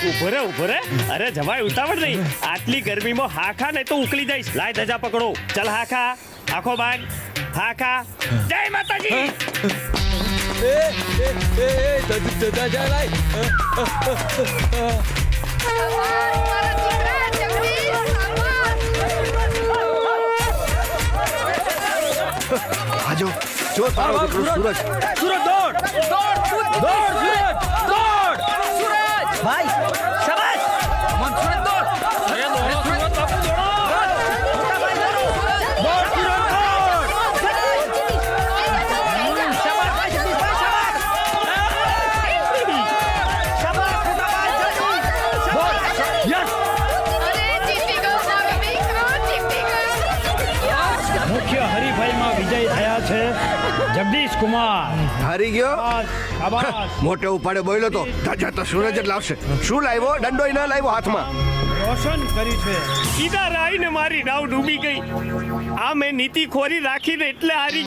અરે ઉભરે અરે જમાય ઉતાવળ નહીં. આટલી ગરમીમાં હાખા નહીં તો ઉકળી જઈશ. લાય ધજા પકડો. ચલ હાખા. આખો બાંધ હાખા. જય માતાજી. આજો જો તારો દીકરો સૂરજ સુરત દોડ દોડ દોડ દોડ. વિજય થયા છે. જગદીશ કુમાર. હારી ગયો? મોટે ઉપાડે બોલ્યો તો. ધજા તો સૂરજ જ લાવશે. શું લાવ્યો? દંડોય ના લાવ્યો હાથમાં? રોશન કરી છે. સીધા રાઈને મારી નાવ ડૂબી ગઈ. આ મેં નીતિ ખોરી રાખીને એટલે હારી